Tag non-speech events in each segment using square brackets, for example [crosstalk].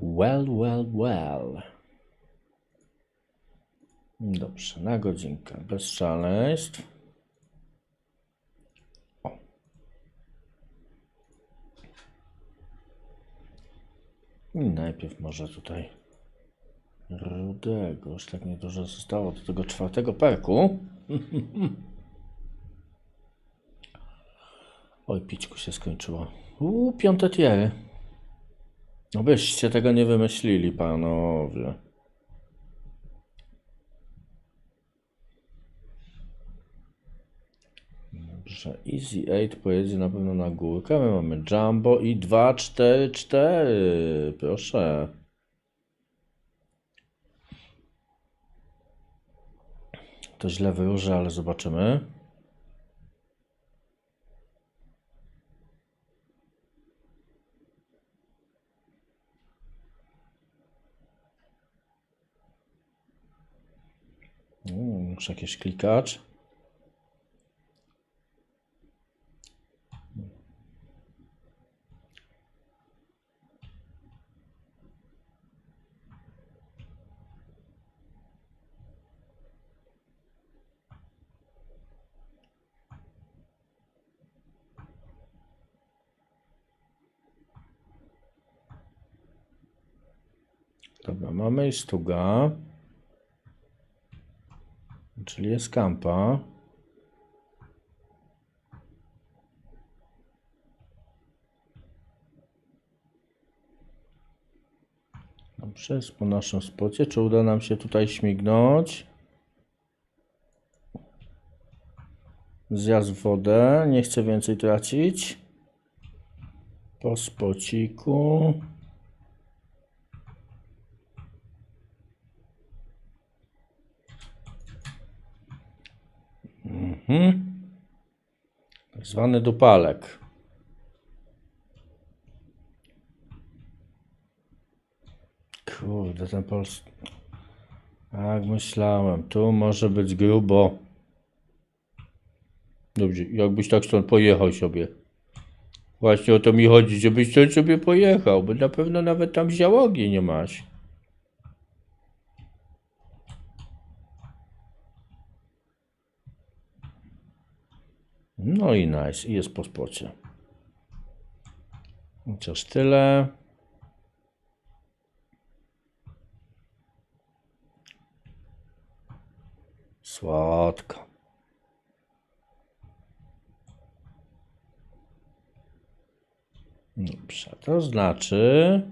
Well, well, well. Dobrze, na godzinkę. Bez szaleństw. O. I najpierw może tutaj rudego. Już tak niedużo zostało do tego czwartego perku. [laughs] Oj, pićku się skończyło. Uuu, piąte tiery. No byście tego nie wymyślili, panowie. Dobrze, Easy 8 pojedzie na pewno na górkę. My mamy Jumbo i 2, 4, 4. Proszę. To źle wyróży, ale zobaczymy. Mm, Muszę jakieś klikacz. Dobra, mamy i stuga. Czyli jest kampa. Dobrze, jest po naszym spocie. Czy uda nam się tutaj śmignąć? Zjazd wodę. Nie chcę więcej tracić. Po spociku. Mhm. Tak zwany dupalek. Kurde, ten polski. Tak myślałem, tu może być grubo. Dobrze, jakbyś tak stąd pojechał sobie. Właśnie o to mi chodzi, żebyś stąd sobie pojechał, bo na pewno nawet tam załogi nie masz. No i nice, i jest po spocie. Chociaż tyle. Słodko. Dobrze, to znaczy.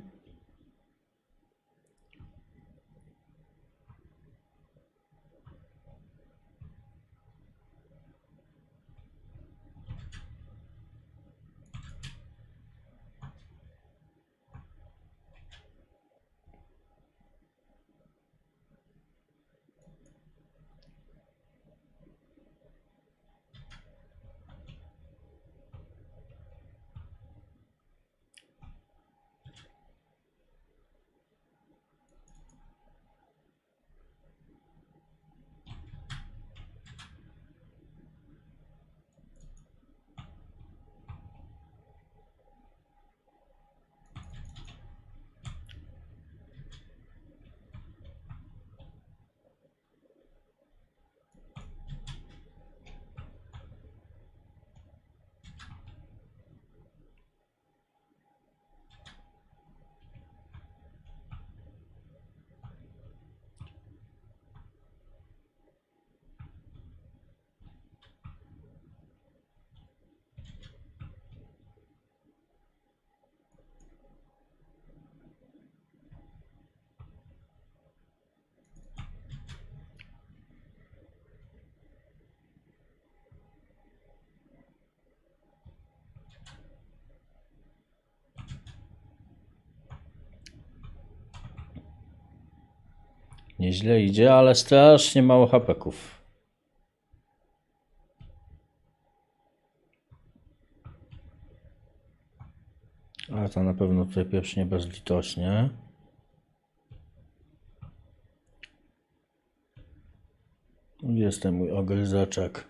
Nieźle idzie, ale strasznie mało hapeków. Ale to na pewno tutaj pierwszy bezlitośnie. Jest ten mój ogryzaczek.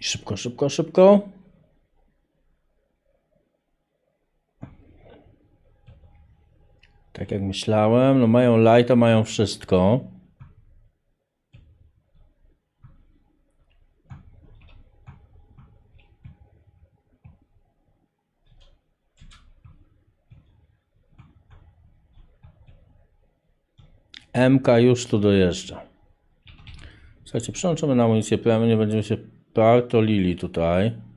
I szybko, szybko, szybko. Tak jak myślałem, no mają lighta, mają wszystko. MK już tu dojeżdża. Słuchajcie, przełączymy na amunicję premium, nie będziemy się partolili tutaj.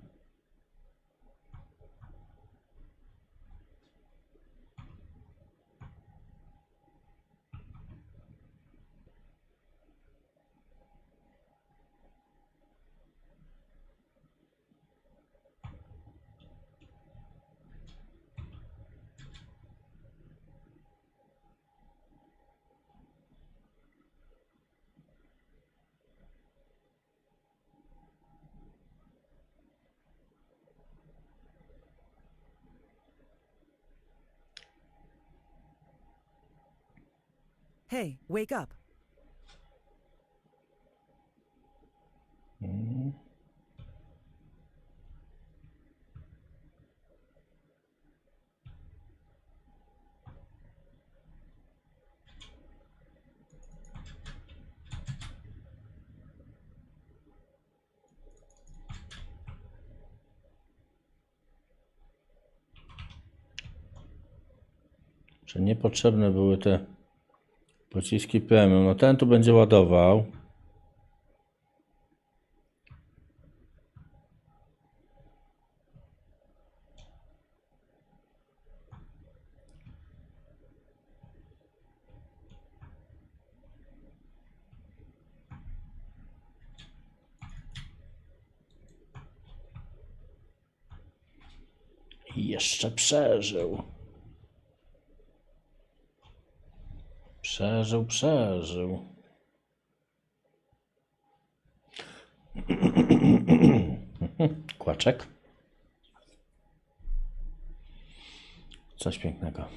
Hey, wake up. Że niepotrzebne były te pociski premium. No ten tu będzie ładował. Jeszcze przeżył. Przeżył, przeżył. [clears throat] Kłaczek. Coś pięknego.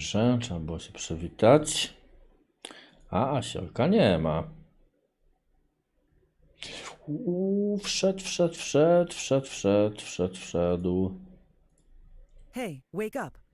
Dobrze, trzeba było się przywitać. A, Asiolka nie ma. Uuu, wszedł, wszedł, wszedł, wszedł, wszedł, wszedł, wszedł. Hey, wake up.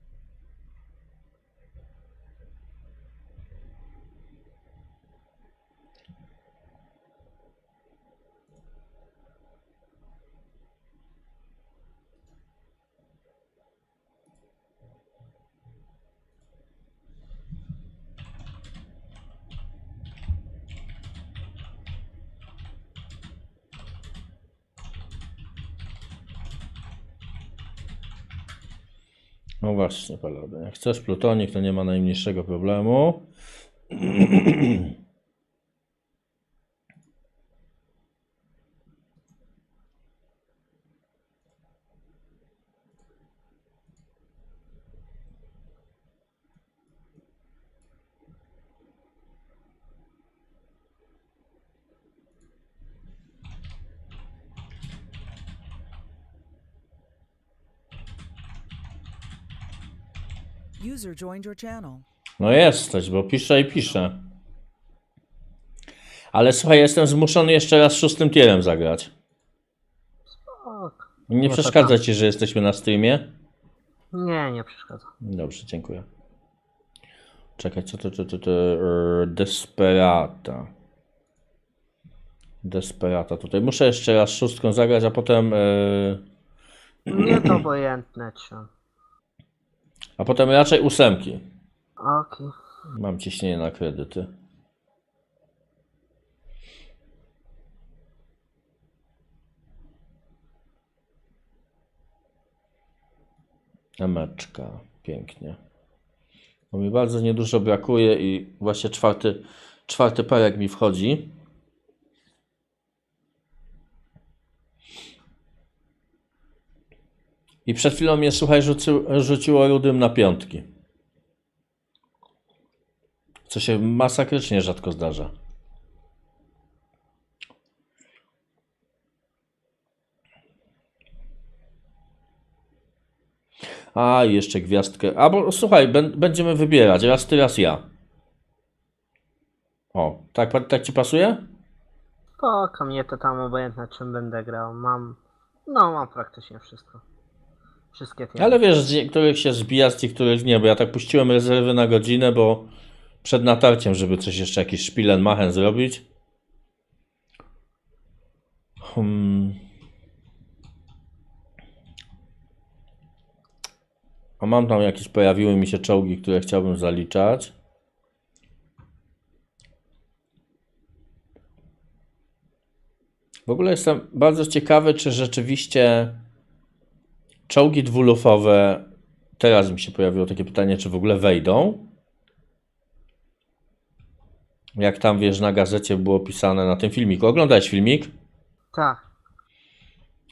No właśnie, Paladin. Jak chcesz plutonik, to nie ma najmniejszego problemu. [clears throat] User joined your channel. No jesteś, bo piszę i piszę. Ale słuchaj, jestem zmuszony jeszcze raz szóstym tierem zagrać. Nie No to przeszkadza ci, że jesteśmy na streamie? Nie, nie przeszkadza. Dobrze, dziękuję. Czekaj, co to, to, to, to er, Desperata. Desperata. Tutaj muszę jeszcze raz szóstką zagrać, a potem e, Nie to obojętne cię. A potem raczej ósemki. Okej. Mam ciśnienie na kredyty. Emeczka. Pięknie. Bo mi bardzo niedużo brakuje i właśnie czwarty, czwarty perek mi wchodzi. I przed chwilą mnie, słuchaj, rzucił, rzuciło rudym na piątki. Co się masakrycznie rzadko zdarza. A, jeszcze gwiazdkę. A, bo słuchaj, bę- będziemy wybierać. Raz ty, raz ja. O, tak, tak ci pasuje? Spoko, mnie to tam obojętne czym będę grał. Mam, no mam praktycznie wszystko. Wszystkie. Ale wiesz, z niektórych się zbija, z niektórych nie, bo ja tak puściłem rezerwy na godzinę, bo przed natarciem, żeby coś jeszcze, jakiś szpilen machen zrobić. Hmm. A mam tam jakieś, pojawiły mi się czołgi, które chciałbym zaliczać. W ogóle jestem bardzo ciekawy, czy rzeczywiście czołgi dwulufowe, teraz mi się pojawiło takie pytanie, czy w ogóle wejdą? Jak tam, wiesz, na gazecie było pisane na tym filmiku. Oglądałeś filmik? Tak.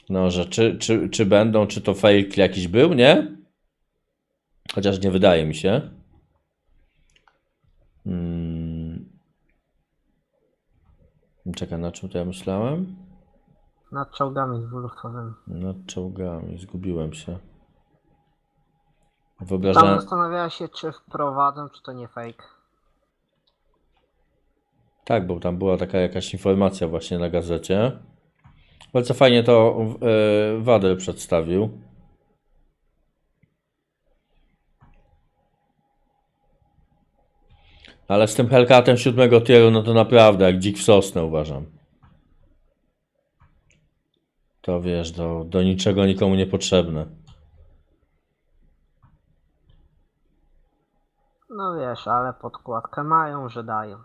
No, że czy, czy, czy będą, czy to fake jakiś był, nie? Chociaż nie wydaje mi się. Hmm. Czekaj, na czym to ja myślałem? Nad czołgami dwulufowymi. Nad czołgami, zgubiłem się. Tam Wyobrażałem... zastanawiała się, czy wprowadzą, czy to nie fake. Tak, bo tam była taka jakaś informacja właśnie na gazecie. Bardzo fajnie to yy, Wader przedstawił. Ale z tym Hellcatem siódmego tieru, no to naprawdę jak dzik w sosnę uważam. To wiesz, do, do niczego nikomu niepotrzebne. No wiesz, ale podkładkę mają, że dają.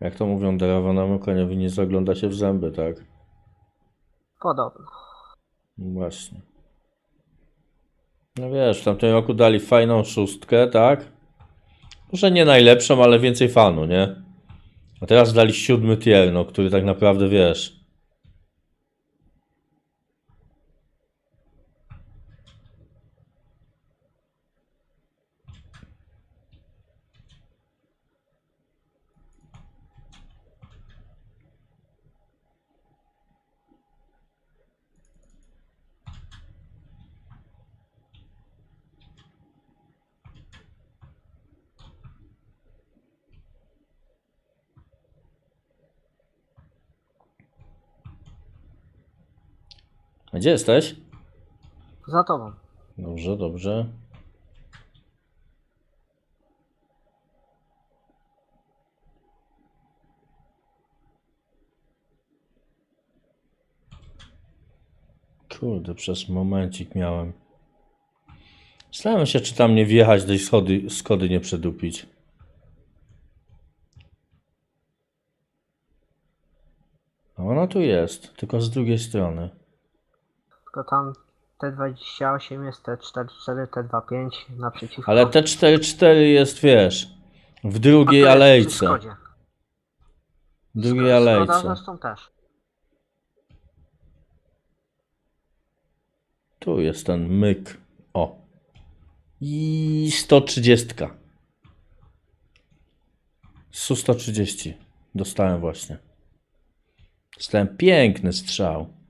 Jak to mówią, darowanemu koniowi nie zagląda się w zęby, tak? Podobno. Właśnie. No wiesz, w tamtym roku dali fajną szóstkę, tak? Może nie najlepszą, ale więcej fanu, nie? A teraz dali siódmy tier, no, który tak naprawdę wiesz. Gdzie jesteś? Za tobą. Dobrze, dobrze. Kurde, przez momencik miałem. Zastanawiam się, czy tam nie wjechać tej schody, skody nie przedupić. A ona tu jest, tylko z drugiej strony. Tylko tam T28 jest T44, T25 naprzeciwko. Ale T44 jest, wiesz, w drugiej alejce. W drugiej Skoda alejce. zresztą też. Tu jest ten myk. O. I 130. Su-130. Dostałem właśnie. Dostałem piękny strzał.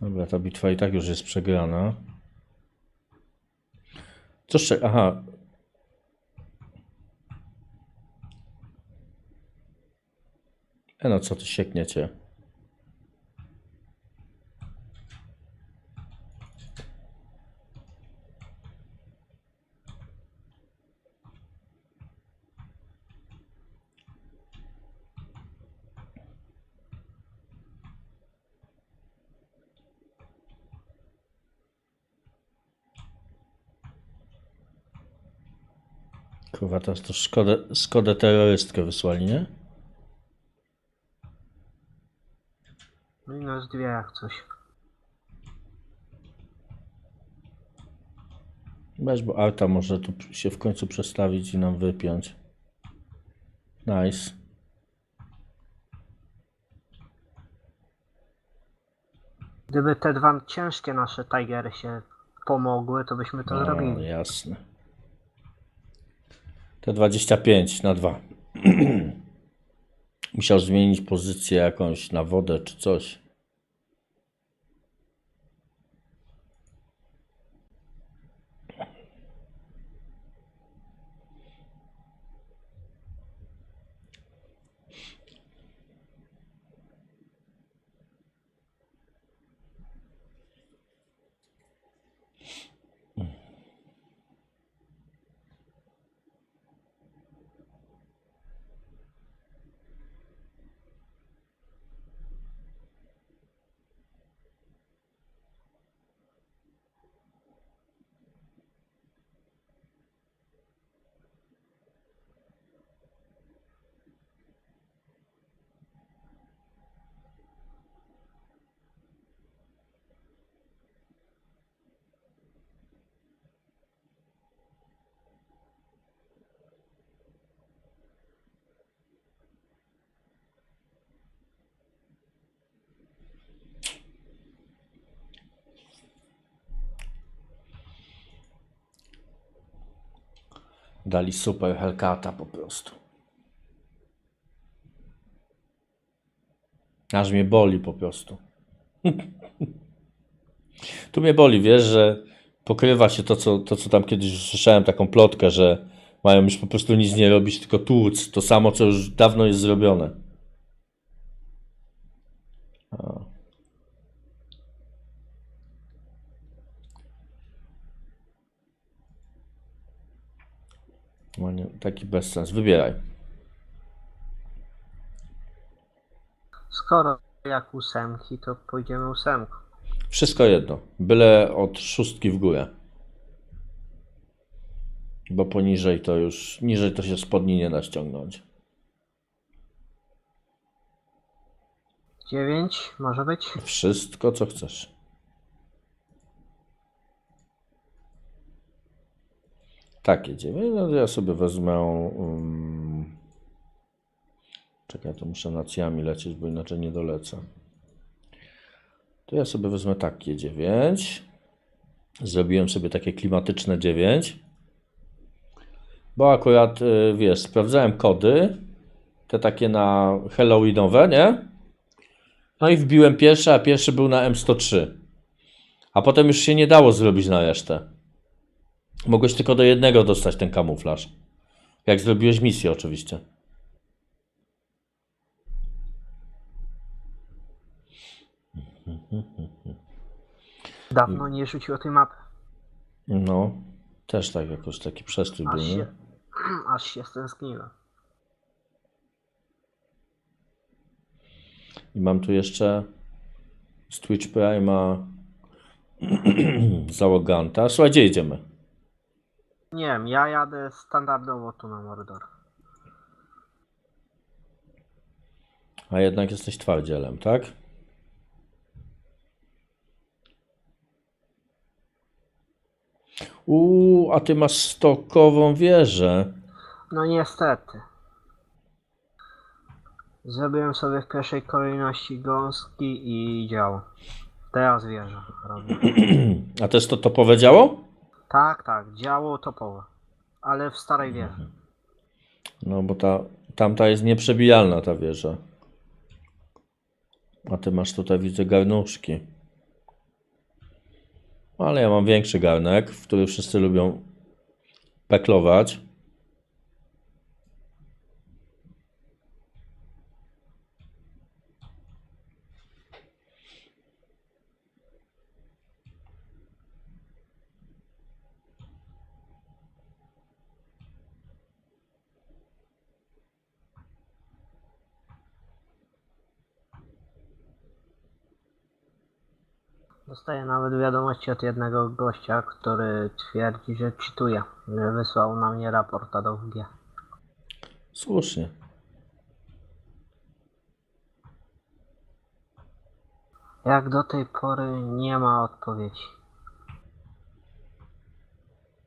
Dobra, ta bitwa i tak już jest przegrana. Co jeszcze? Aha. E no, co ty siekniecie? Kurwa, teraz to szkodę, szkodę terrorystkę wysłali, nie? Możesz dwie jak coś. Weź, bo Arta może tu się w końcu przestawić i nam wypiąć. Nice. Gdyby te dwa ciężkie nasze Tigery się pomogły, to byśmy to No, zrobili. jasne. Te 25 na 2. [clears throat] Musiał zmienić pozycję jakąś na wodę czy coś. Dali super Hellcata po prostu. Aż mnie boli po prostu. [laughs] tu mnie boli, wiesz, że pokrywa się to co, to, co tam kiedyś słyszałem, taką plotkę, że mają już po prostu nic nie robić, tylko tłuc. To samo, co już dawno jest zrobione. A. Taki bezsens. Wybieraj. Skoro jak ósemki, to pójdziemy ósemką. Wszystko jedno. Byle od szóstki w górę. Bo poniżej to już, niżej to się spodni nie da ściągnąć. Dziewięć może być? Wszystko, co chcesz. Takie dziewięć. No ja sobie wezmę. Um... Czekaj, to muszę nacjami lecieć, bo inaczej nie dolecę. To ja sobie wezmę takie 9. Zrobiłem sobie takie klimatyczne 9. Bo akurat, y, wiesz, sprawdzałem kody. Te takie na Halloweenowe, nie? No i wbiłem pierwszy, a pierwszy był na M103. A potem już się nie dało zrobić na resztę. Mogłeś tylko do jednego dostać ten kamuflaż. Jak zrobiłeś misję, oczywiście. Dawno nie rzuciło tej mapy. No, też tak jakoś taki przestój był, Aż nie? się, [clears throat] aż się stęskniłem. I mam tu jeszcze z Twitch Prime'a [clears throat] załoganta. Słuchaj, gdzie idziemy? Nie wiem, ja jadę standardowo tu na Mordor. A jednak jesteś twardzielem, tak? Uuu, a ty masz stokową wieżę. No niestety. Zrobiłem sobie w pierwszej kolejności gąski i działo. Teraz wierzę. Robię. [clears throat] A też to to powiedziało? Tak, tak, działo topowe. Ale w starej wieży. No bo ta, tamta jest nieprzebijalna ta wieża. A ty masz tutaj, widzę, garnuszki. Ale ja mam większy garnek, w który wszyscy lubią peklować. Dostaję nawet wiadomości od jednego gościa, który twierdzi, że czytuje, wysłał na mnie raport do WG. Słusznie. Jak do tej pory nie ma odpowiedzi.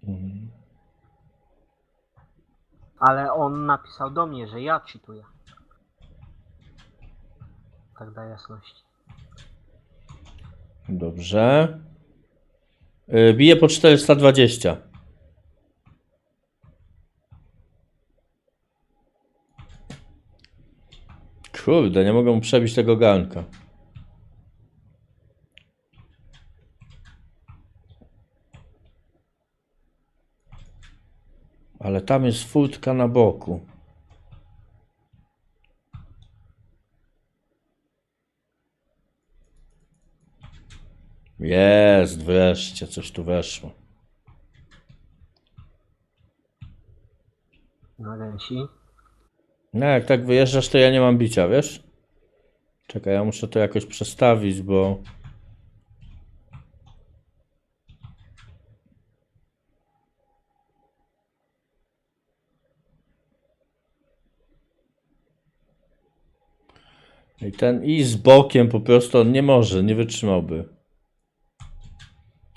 Mhm. Ale on napisał do mnie, że ja czytuję. Tak dla jasności. Dobrze. Yy, Bije po 420. Kurde, nie mogę mu przebić tego garnka. Ale tam jest furtka na boku. Jest, wreszcie coś tu weszło. Na gęsi. No, jak tak wyjeżdżasz, to ja nie mam bicia, wiesz? Czekaj, ja muszę to jakoś przestawić, bo. I ten i z bokiem po prostu on nie może, nie wytrzymałby.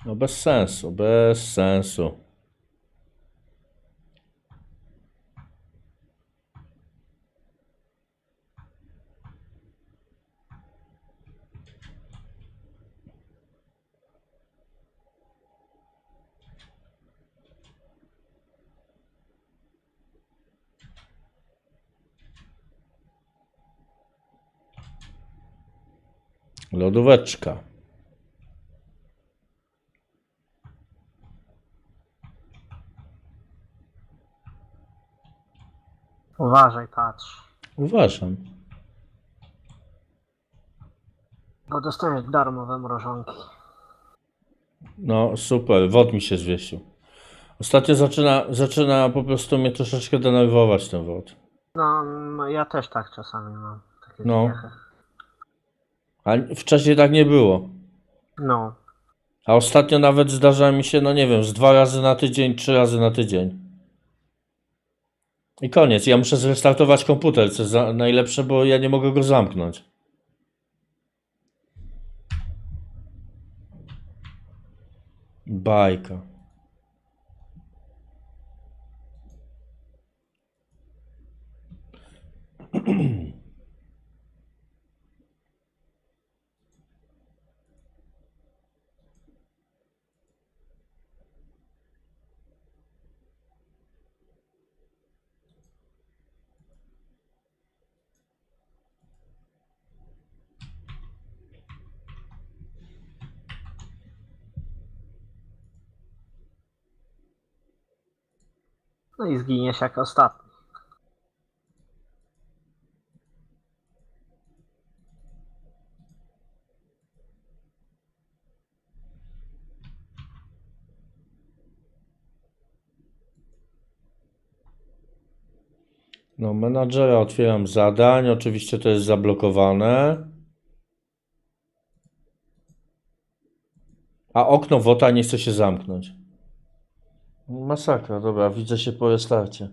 No bez sensu, bez sensu. Lodóweczka. Uważaj, patrz. Uważam. Bo dostaniesz darmowe mrożonki. No super, wod mi się zwiesił. Ostatnio zaczyna, zaczyna po prostu mnie troszeczkę denerwować ten wod. No, no ja też tak czasami mam. Takie No. A wcześniej tak nie było. No. A ostatnio nawet zdarza mi się, no nie wiem, z dwa razy na tydzień, trzy razy na tydzień. I koniec. Ja muszę zrestartować komputer, co jest najlepsze, bo ja nie mogę go zamknąć. Bajka. [clears throat] No i zginiesz jak ostatni. No, menadżera otwieram zadań. Oczywiście to jest zablokowane. A okno WOTA nie chce się zamknąć. Masakra, dobra, widzę się po restarcie.